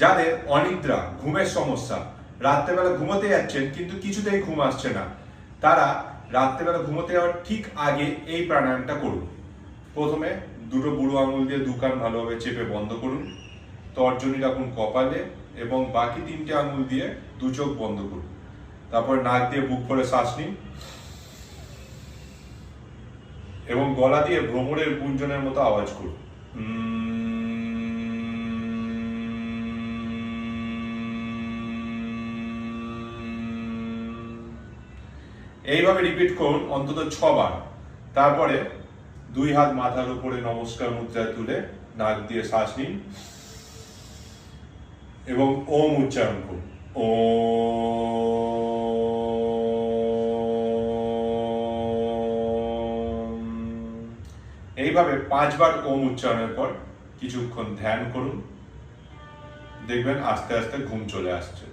যাদের অনিদ্রা, ঘুমের সমস্যা, রাত্রেবেলা ঘুমোতে যাচ্ছেন কিন্তু কিছুতেই ঘুম আসছে না। তারা রাত্রেবেলা ঘুমোতে যাওয়ার ঠিক আগে এই প্রাণায়ামটা করুন। প্রথমে দুটো বুড়ো আঙুল দিয়ে দুকান ভালোভাবে চেপে বন্ধ করুন, তর্জনী রাখুন কপালে এবং বাকি তিনটে আঙুল দিয়ে দু চোখ বন্ধ করুন। তারপর নাক দিয়ে বুক করে শ্বাস নিন এবং গলা দিয়ে ভ্রমণের গুঞ্জনের মতো আওয়াজ করুন। এইভাবে রিপিট করুন, অন্তত ছবার। তারপরে দুই হাত মাথার উপরে নমস্কার মুদ্রায় তুলে নাক দিয়ে শ্বাস নিন এবং ওম উচ্চারণ করুন। ও এইভাবে পাঁচবার ওম উচ্চারণের পর কিছুক্ষণ ধ্যান করুন। দেখবেন আস্তে আস্তে ঘুম চলে আসছে।